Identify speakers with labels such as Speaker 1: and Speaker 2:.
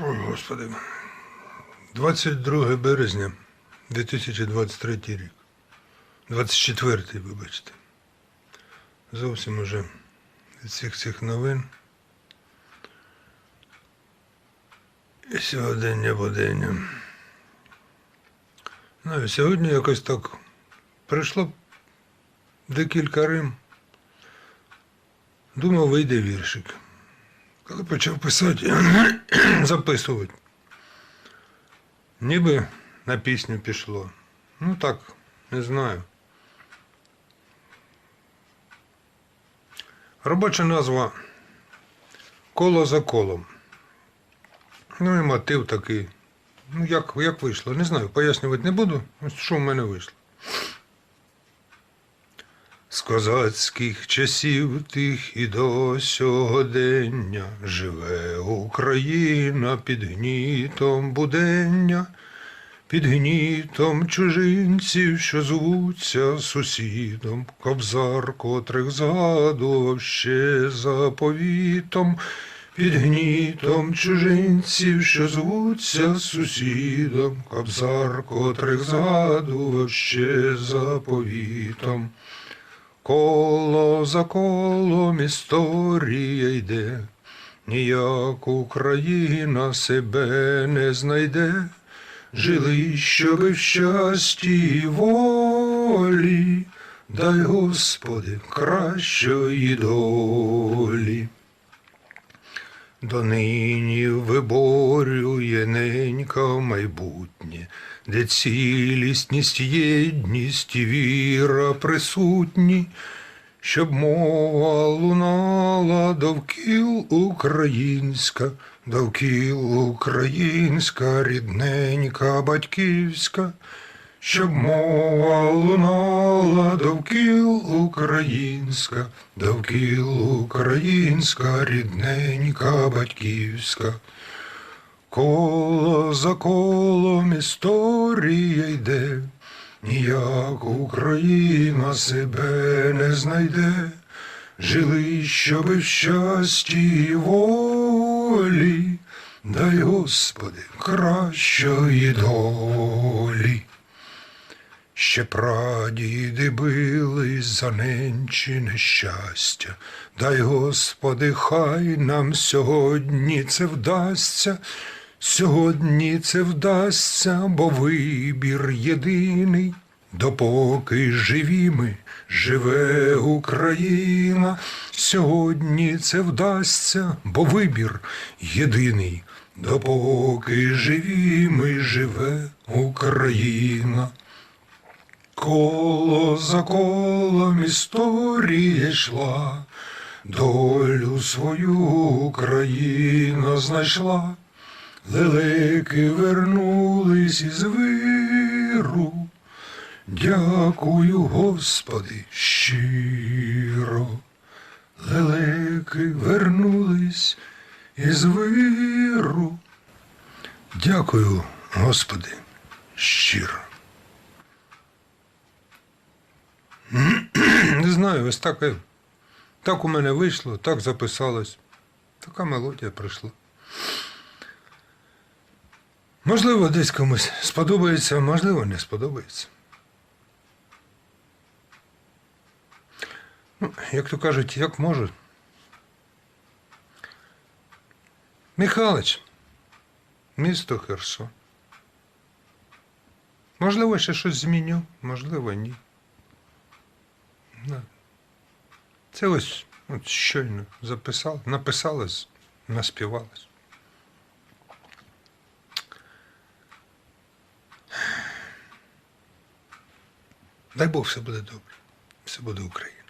Speaker 1: Ой, Господи. 22 березня 2023 рік. 24, вибачте. Зовсім уже від всіх цих новин. І сьогодення будення. Ну і сьогодні якось так прийшло декілька рим. Думав, вийде віршик. Коли почав писати, записувати. Ніби на пісню пішло. Ну так, не знаю. Робоча назва Коло за колом. Ну і мотив такий. Ну, як, як вийшло, не знаю, пояснювати не буду. Ось що в мене вийшло. З козацьких часів тих і до сьогодення живе Україна під гнітом будення, під гнітом чужинців, що звуться сусідом, кобзар, котрих згадував ще заповітом, під гнітом чужинців, що звуться сусідом, кобзар, котрих згадував ще заповітом. Коло за колом історія йде, ніяк Україна себе не знайде, жили, щоби в щасті і волі, дай Господи кращої долі. Донині виборює ненька майбутнє, де цілісність, єдність і віра присутні, щоб мова лунала довкіл українська, довкіл українська, рідненька батьківська, щоб мова лунала довкіл українська, довкіл українська, рідненька батьківська. Коло за колом історія йде, ніяк Україна себе не знайде, жили, щоби в щасті і волі, дай Господи кращої долі. Ще прадіди бились за ненчине щастя. Дай Господи, хай нам сьогодні це вдасться, сьогодні це вдасться, бо вибір єдиний. Допоки живі ми, живе Україна, сьогодні це вдасться, бо вибір єдиний. Допоки живі ми, живе Україна. Коло за колом історія йшла, долю свою Україна знайшла, лелеки вернулись із виру. Дякую, Господи, щиро. Лелеки вернулись із виру. Дякую, Господи, щиро. Не знаю, ось так, так у мене вийшло, так записалось. Така мелодія прийшла. Можливо, десь комусь сподобається, можливо, не сподобається. Ну, як то кажуть, як можу. Михалич, місто Херсон. Можливо, ще щось зміню, можливо, ні. Да. Це ось от щойно записала, написалась, наспівались. Дай Бог все буде добре. Все буде Україна.